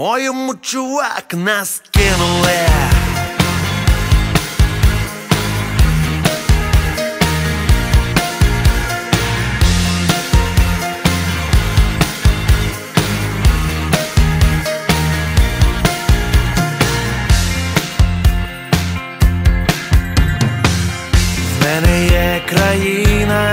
По-моєму, чувак, нас кинули. В мене є країна,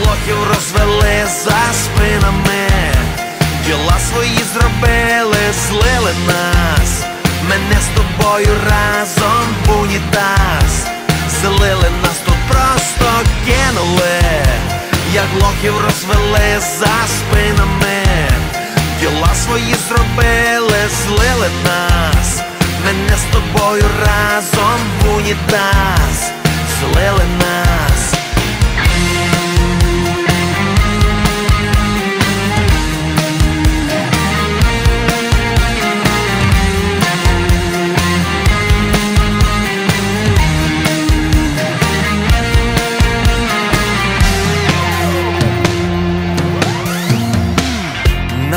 як лохів розвели за спинами, діла свої зробили, злили нас, мене з тобою разом в унітаз. Нас тут просто кинули, як лохів розвели за спинами, діла свої зробили, злили нас, мене з тобою разом в унітаз, злили нас.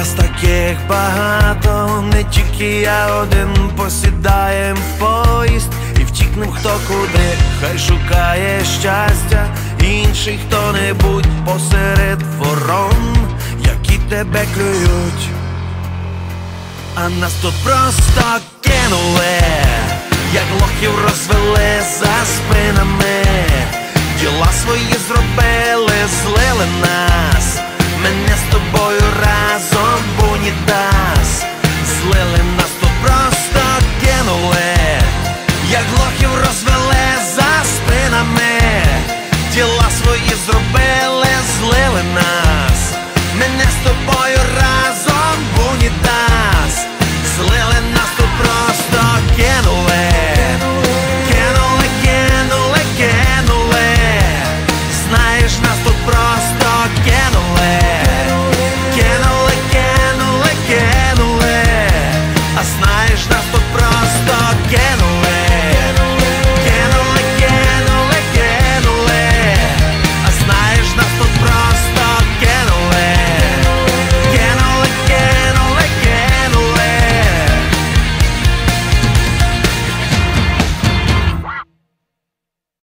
Нас таких багато, не тільки я один. Посідаєм поїзд і втікнем хто куди, хай шукає щастя, інший хто-небудь посеред ворон, які тебе клюють, а нас тут просто кинули, як лохів розвели за спинами, діла свої зробили, злили нас. Мене з тобою разом унітаз злили